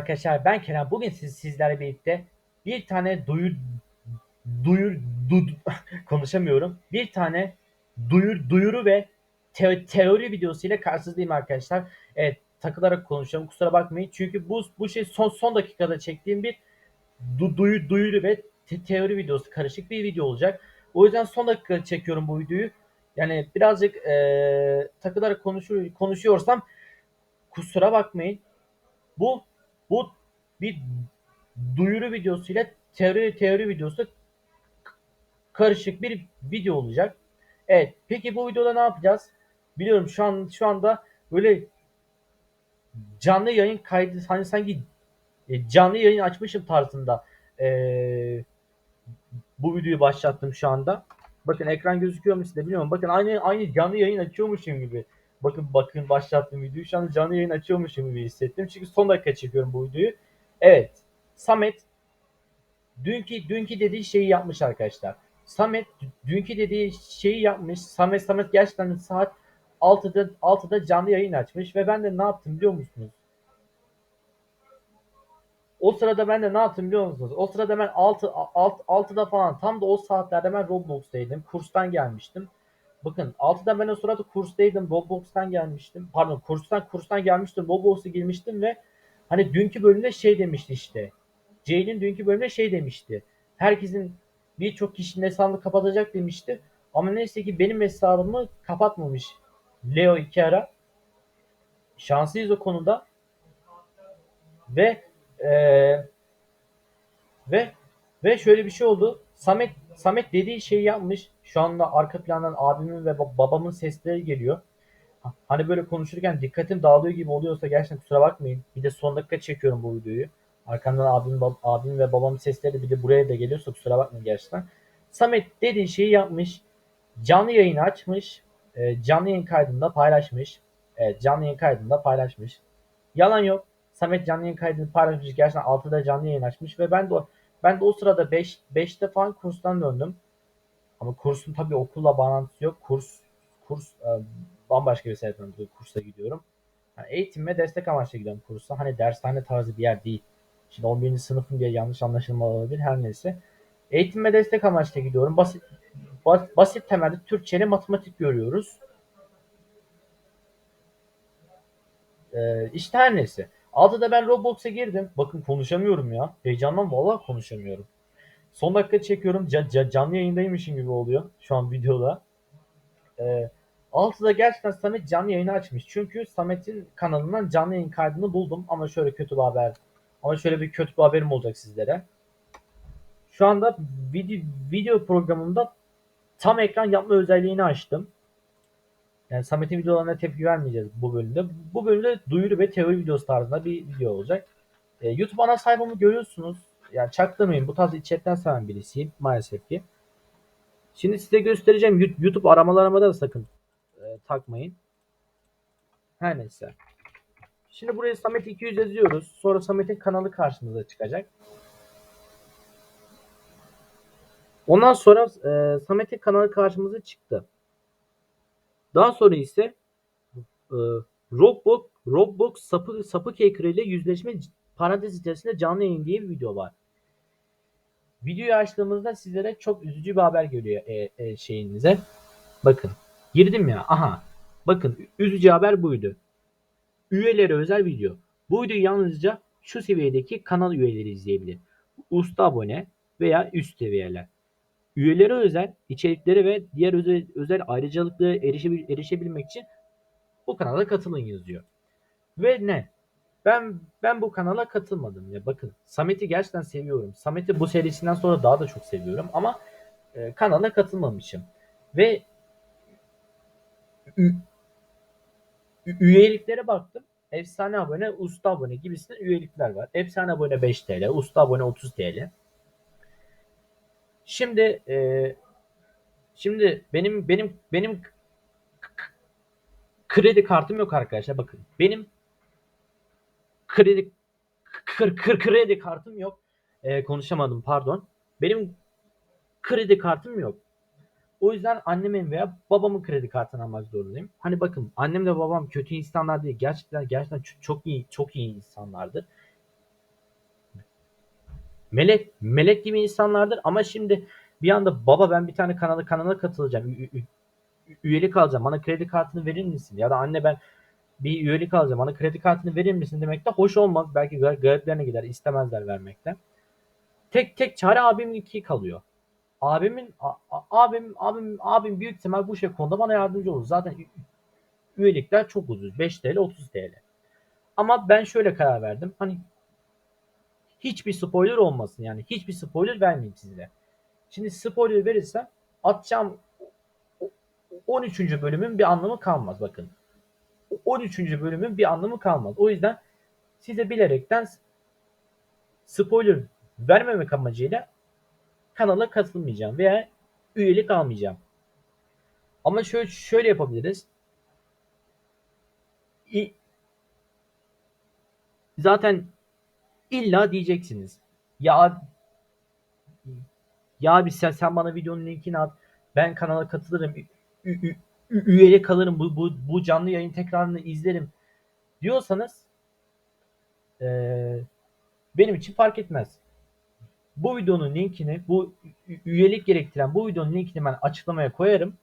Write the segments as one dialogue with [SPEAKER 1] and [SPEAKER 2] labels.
[SPEAKER 1] Arkadaşlar ben Kenan. Bugün siz, sizlerle birlikte bir tane duyur duyur du, konuşamıyorum. Bir tane duyur duyuru ve te- teori videosu ile karşınızdayım arkadaşlar. Evet takılarak konuşuyorum. Kusura bakmayın. Çünkü bu bu şey son son dakikada çektiğim bir du, duyu, duyuru ve te- teori videosu karışık bir video olacak. O yüzden son dakika çekiyorum bu videoyu. Yani birazcık eee takılarak konuşuyor, konuşuyorsam kusura bakmayın. Bu bu bir duyuru videosu ile teori teori videosu karışık bir video olacak. Evet. Peki bu videoda ne yapacağız? Biliyorum şu an şu anda böyle canlı yayın kaydı hani sanki e, canlı yayın açmışım tarzında e, bu videoyu başlattım şu anda. Bakın ekran gözüküyor mu size bilmiyorum. Bakın aynı aynı canlı yayın açıyormuşum gibi. Bakın bakın başlattığım videoyu şu an canlı yayın açıyormuşum gibi hissettim. Çünkü son dakika çekiyorum bu videoyu. Evet. Samet dünkü dünkü dediği şeyi yapmış arkadaşlar. Samet dünkü dediği şeyi yapmış. Samet Samet gerçekten saat 6'da 6'da canlı yayın açmış ve ben de ne yaptım biliyor musunuz? O sırada ben de ne yaptım biliyor musunuz? O sırada ben 6 6 6'da falan tam da o saatlerde ben Roblox'taydım. Kurstan gelmiştim. Bakın 6'da ben o sırada kurstaydım. Roblox'tan gelmiştim. Pardon kurstan kurstan gelmiştim. Roblox'a girmiştim ve hani dünkü bölümde şey demişti işte. Jane'in dünkü bölümde şey demişti. Herkesin birçok kişinin hesabını kapatacak demişti. Ama neyse ki benim hesabımı kapatmamış. Leo iki ara. Şanslıyız o konuda. Ve eee ve ve şöyle bir şey oldu. Samet Samet dediği şeyi yapmış. Şu anda arka plandan abimin ve ba- babamın sesleri geliyor. Ha- Hani böyle konuşurken dikkatim dağılıyor gibi oluyorsa gerçekten kusura bakmayın. Bir de son dakika çekiyorum bu videoyu. Arkamdan abim, bab- abim ve babamın sesleri bir de buraya da geliyorsa kusura bakmayın gerçekten. Samet dediği şeyi yapmış. Canlı yayını açmış. E, canlı yayın kaydında paylaşmış. Evet, canlı yayın kaydında paylaşmış. Yalan yok. Samet canlı yayın kaydını paylaşmış. Gerçekten 6'da canlı yayın açmış ve ben de o, ben de o sırada 5 5'te falan kurstan döndüm. Ama kursun tabii okulla bağlantısı yok. Kurs kurs e, bambaşka bir sebepten dolayı kursa gidiyorum. Yani eğitim ve destek amaçlı gidiyorum kursa. Hani dershane tarzı bir yer değil. Şimdi 11. sınıfım diye yanlış anlaşılma olabilir her neyse. Eğitim ve destek amaçlı gidiyorum. Basit bas- basit temelde Türkçe matematik görüyoruz. Ee, işte her neyse. Altıda ben Roblox'a girdim. Bakın konuşamıyorum ya. Heyecandan vallahi konuşamıyorum. Son dakika çekiyorum. Ca- ca- canlı yayındaymışım gibi oluyor şu an videoda. Ee, Altıda gerçekten Samet canlı yayını açmış. Çünkü Samet'in kanalından canlı yayın kaydını buldum. Ama şöyle kötü bir haber. Ama şöyle bir kötü bir haberim olacak sizlere. Şu anda video, video programımda tam ekran yapma özelliğini açtım. Yani Samet'in videolarına tepki vermeyeceğiz bu bölümde. Bu bölümde duyuru ve teori videosu tarzında bir video olacak. Ee, YouTube ana sayfamı görüyorsunuz. Yani çaktırmayın bu tarz içerikten seven birisiyim maalesef ki. Şimdi size göstereceğim. YouTube aramalarıma da sakın e, takmayın. Her neyse. Şimdi buraya Samet 200 yazıyoruz. Sonra Samet'in kanalı karşımıza çıkacak. Ondan sonra e, Samet'in kanalı karşımıza çıktı. Daha sonra ise e, Roblox, Roblox sapı, hacker ile yüzleşme parantez içerisinde canlı yayın diye bir video var. Videoyu açtığımızda sizlere çok üzücü bir haber geliyor e, e, şeyinize. Bakın. Girdim ya. Aha. Bakın üzücü haber buydu. Üyelere özel video. Bu videoyu yalnızca şu seviyedeki kanal üyeleri izleyebilir. Usta abone veya üst seviyeler. Üyelere özel içeriklere ve diğer özel, özel ayrıcalıklara erişebil, erişebilmek için bu kanala katılın yazıyor. Ve ne? Ben ben bu kanala katılmadım ya. Bakın Samet'i gerçekten seviyorum. Samet'i bu serisinden sonra daha da çok seviyorum ama e, kanala katılmamışım. Ve ü- üyeliklere baktım. Efsane abone, usta abone gibisinden üyelikler var. Efsane abone 5 TL, usta abone 30 TL. Şimdi e, şimdi benim benim benim kredi kartım yok arkadaşlar. Bakın benim kredi kır, kır, kredi kartım yok. E, konuşamadım pardon. Benim kredi kartım yok. O yüzden annemin veya babamın kredi kartını almak zorundayım. Hani bakın annem de babam kötü insanlar değil. Gerçekten gerçekten çok iyi çok iyi insanlardır. Melek melek gibi insanlardır ama şimdi bir anda baba ben bir tane kanala kanala katılacağım. Ü- ü- üyelik alacağım. Bana kredi kartını verir misin? Ya da anne ben bir üyelik alacağım. Bana kredi kartını verir misin demek de hoş olmaz. Belki gar- gider. istemezler vermekten. Tek tek çare abimin iki kalıyor. Abimin a- abim abim abim büyük ihtimal bu şey konuda bana yardımcı olur. Zaten üyelikler çok ucuz. 5 TL 30 TL. Ama ben şöyle karar verdim. Hani hiçbir spoiler olmasın yani. Hiçbir spoiler vermeyeyim size. Şimdi spoiler verirsem atacağım o- 13. bölümün bir anlamı kalmaz bakın. 13. bölümün bir anlamı kalmaz. O yüzden size bilerekten spoiler vermemek amacıyla kanala katılmayacağım veya üyelik almayacağım. Ama şöyle şöyle yapabiliriz. İ- Zaten illa diyeceksiniz. Ya ya abi sen, sen bana videonun linkini at. Ben kanala katılırım. Ü, ü, ü- üyelik alırım. Bu, bu, bu canlı yayın tekrarını izlerim diyorsanız eee, benim için fark etmez. Bu videonun linkini, bu üyelik gerektiren bu videonun linkini ben açıklamaya koyarım.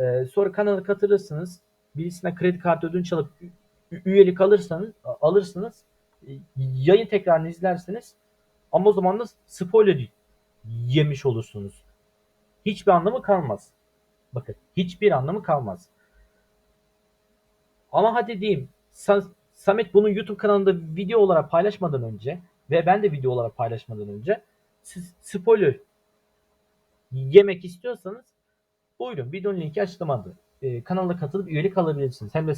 [SPEAKER 1] Eee, sonra kanala katılırsınız. Birisine kredi kartı ödünç alıp üyelik alırsanız alırsınız. Yayın tekrarını izlersiniz. Ama o zaman da spoiler yemiş olursunuz. Hiçbir anlamı kalmaz. Bakın hiçbir anlamı kalmaz. Ama hadi diyeyim Sa- Samet bunu YouTube kanalında video olarak paylaşmadan önce ve ben de video olarak paylaşmadan önce spoiler yemek istiyorsanız buyurun videonun linki açıklamada. Ee, kanala katılıp üyelik alabilirsiniz. Hem de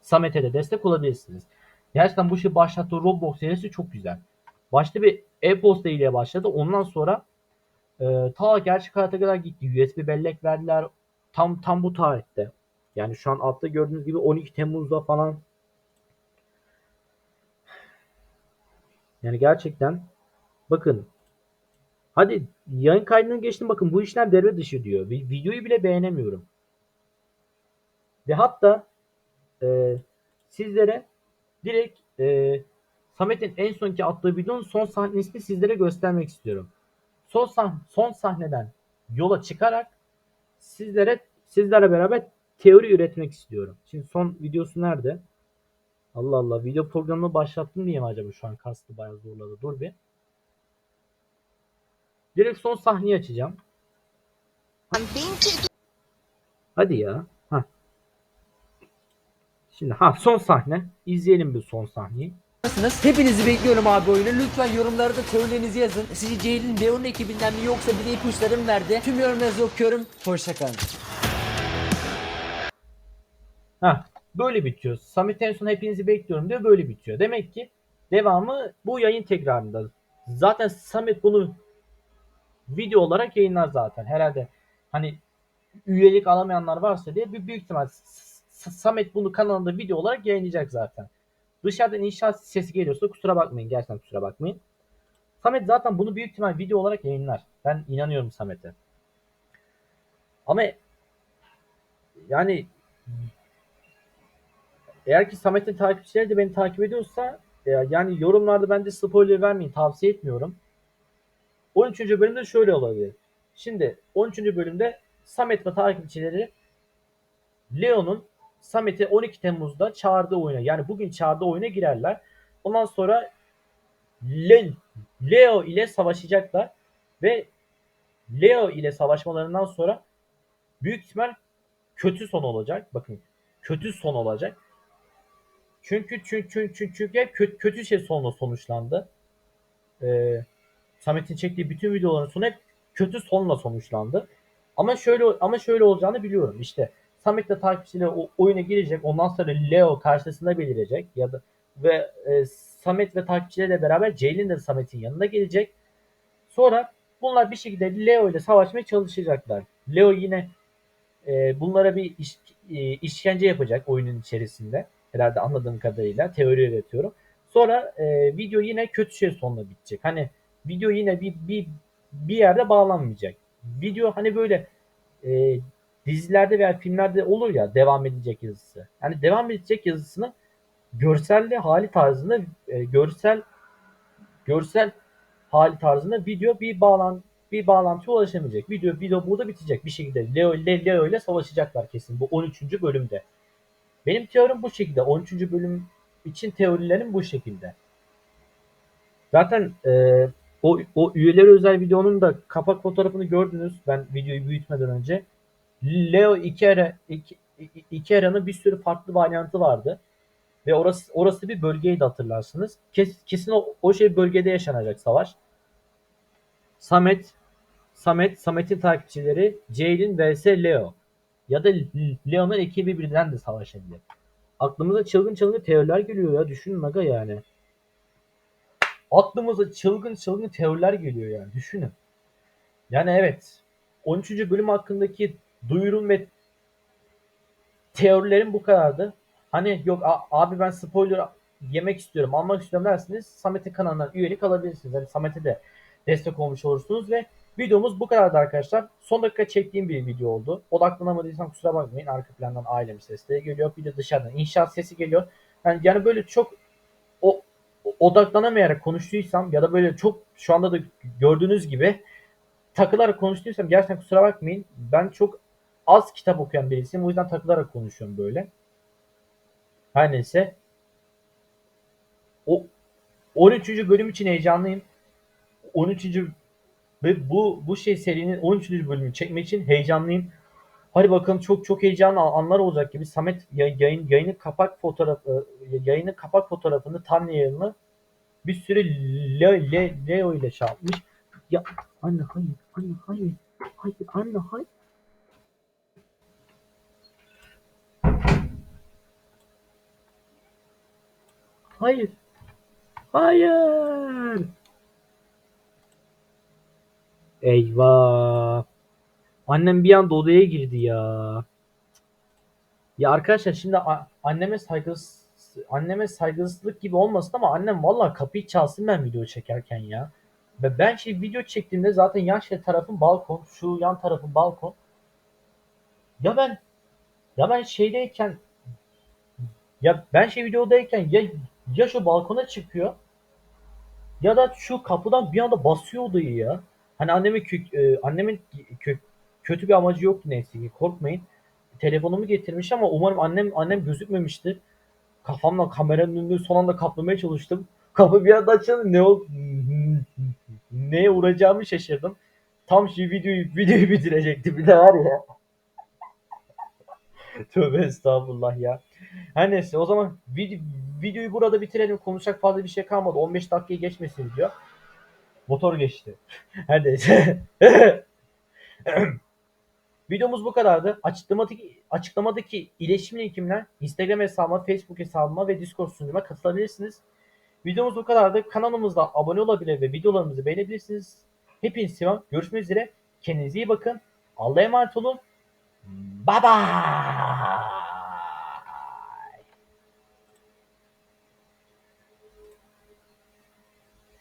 [SPEAKER 1] Samet'e de destek olabilirsiniz. Gerçekten bu şey başlattığı Roblox serisi çok güzel. Başta bir e-posta ile başladı. Ondan sonra e, ta gerçek hayata kadar gitti. USB bellek verdiler. Tam tam bu tarihte. Yani şu an altta gördüğünüz gibi 12 Temmuz'da falan. Yani gerçekten bakın hadi yayın kaydını geçtim bakın bu işlem devre dışı diyor. Vi- Videoyu bile beğenemiyorum. Ve hatta e, sizlere direkt e, Samet'in en sonki attığı videonun son sahnesini sizlere göstermek istiyorum. Son, sah- son sahneden yola çıkarak sizlere sizlerle beraber teori üretmek istiyorum. Şimdi son videosu nerede? Allah Allah video programını başlattım diye mi acaba şu an kastı bayağı zorladı. Dur bir. Direkt son sahneyi açacağım. Hadi ya. Şimdi ha son sahne. İzleyelim bir son sahneyi.
[SPEAKER 2] Nasılsınız? Hepinizi bekliyorum abi oyunu. Lütfen yorumlarda teorilerinizi yazın. Sizce Ceylin Leon ekibinden mi yoksa bir de ipuçları mı verdi? Tüm yorumlarınızı okuyorum. Hoşçakalın.
[SPEAKER 1] Ha, böyle bitiyor. Samet en son hepinizi bekliyorum diyor. Böyle bitiyor. Demek ki devamı bu yayın tekrarında. Zaten Samet bunu video olarak yayınlar zaten. Herhalde hani üyelik alamayanlar varsa diye bir büyük ihtimal Samet bunu kanalında video olarak yayınlayacak zaten. Dışarıdan inşaat sesi geliyorsa kusura bakmayın. Gerçekten kusura bakmayın. Samet zaten bunu büyük ihtimal video olarak yayınlar. Ben inanıyorum Samet'e. Ama yani eğer ki Samet'in takipçileri de beni takip ediyorsa e, yani yorumlarda bence spoiler vermeyin tavsiye etmiyorum. 13. bölümde şöyle olabilir. Şimdi 13. bölümde Samet ve takipçileri Leo'nun Samet'i 12 Temmuz'da çağırdığı oyuna yani bugün çağırdığı oyuna girerler. Ondan sonra Le- Leo ile savaşacaklar ve Leo ile savaşmalarından sonra büyük ihtimal kötü son olacak. Bakın kötü son olacak. Çünkü çünkü çünkü çünkü kötü, kötü şey sonla sonuçlandı. Ee, Samet'in çektiği bütün videoların sonu hep kötü sonla sonuçlandı. Ama şöyle ama şöyle olacağını biliyorum. İşte Samet de takipçileri o oyuna girecek. Ondan sonra Leo karşısında belirecek ya da ve e, Samet ve takipçileriyle beraber Ceylin de Samet'in yanına gelecek. Sonra bunlar bir şekilde Leo ile savaşmaya çalışacaklar. Leo yine e, bunlara bir iş, e, işkence yapacak oyunun içerisinde. Herhalde anladığım kadarıyla teori üretiyorum. Sonra e, video yine kötü şey sonuna bitecek. Hani video yine bir bir bir yerde bağlanmayacak. Video hani böyle e, dizilerde veya filmlerde olur ya devam edecek yazısı. Yani devam edecek yazısını görselli hali tarzında e, görsel görsel hali tarzında video bir bağlan bir bağlantıya ulaşamayacak. Video video burada bitecek bir şekilde. Leo ile Leo ile savaşacaklar kesin bu 13. bölümde. Benim teorim bu şekilde. 13. bölüm için teorilerim bu şekilde. Zaten e, o, o üyeleri özel videonun da kapak fotoğrafını gördünüz. Ben videoyu büyütmeden önce. Leo iki era iki, iki- iki eranın bir sürü farklı varyantı vardı. Ve orası orası bir bölgeydi hatırlarsınız. Kes, kesin o, o şey bölgede yaşanacak savaş. Samet Samet, Samet'in takipçileri Jaylin vs Leo. Ya da Leo'nun ekibi birden de savaşabilir. Aklımıza çılgın çılgın teoriler geliyor ya. Düşünün aga yani. Aklımıza çılgın çılgın teoriler geliyor yani. Düşünün. Yani evet. 13. bölüm hakkındaki duyurum ve teorilerim bu kadardı. Hani yok abi ben spoiler yemek istiyorum, almak istiyorum derseniz Samet'in kanalından üyelik alabilirsiniz. Yani Samet'e de destek olmuş olursunuz ve videomuz bu kadardı arkadaşlar. Son dakika çektiğim bir video oldu. Odaklanamadıysan kusura bakmayın. Arka plandan ailemin sesleri geliyor. Bir de dışarıdan inşaat sesi geliyor. Yani, yani böyle çok o odaklanamayarak konuştuysam ya da böyle çok şu anda da gördüğünüz gibi takılarak konuştuysam gerçekten kusura bakmayın. Ben çok az kitap okuyan birisiyim. O yüzden takılarak konuşuyorum böyle. Her neyse. O 13. bölüm için heyecanlıyım. 13. ve bu bu şey serinin 13. bölümünü çekmek için heyecanlıyım. Hadi bakalım çok çok heyecanlı anlar olacak gibi. Samet yay- yayın yayının kapak fotoğrafı yayının kapak fotoğrafını thumbnail'ını bir sürü Leo, Leo, Leo ile şey yapmış. Ya anne hayır, anne hayır. Hayır anne hayır. Hayır. Hayır. Eyvah. Annem bir anda odaya girdi ya. Ya arkadaşlar şimdi anneme saygısız anneme saygısızlık gibi olmasın ama annem vallahi kapıyı çalsın ben video çekerken ya. Ve ben şey video çektiğimde zaten yan şey tarafım balkon, şu yan tarafım balkon. Ya ben ya ben şeydeyken ya ben şey videodayken ya ya şu balkona çıkıyor ya da şu kapıdan bir anda basıyor odayı ya. Hani annemin kö- e, annemin kö- kötü bir amacı yok neyse ki korkmayın. Telefonumu getirmiş ama umarım annem annem gözükmemiştir. Kafamla kameranın önünü son anda kaplamaya çalıştım. Kapı bir anda açıldı. Ne ol neye uğrayacağımı şaşırdım. Tam şu videoyu videoyu bitirecekti bir de var ya. Tövbe estağfurullah ya. Her neyse o zaman vid- videoyu burada bitirelim. Konuşacak fazla bir şey kalmadı. 15 dakikayı geçmesin video. Motor geçti. Her neyse. Videomuz bu kadardı. Açıklamadaki, açıklamadaki iletişim linkimden Instagram hesabıma, Facebook hesabıma ve Discord sunucuma katılabilirsiniz. Videomuz bu kadardı. Kanalımızda abone olabilir ve videolarımızı beğenebilirsiniz. Hepinizi seviyorum. Görüşmek üzere. Kendinize iyi bakın. Allah'a emanet olun. Bye bye.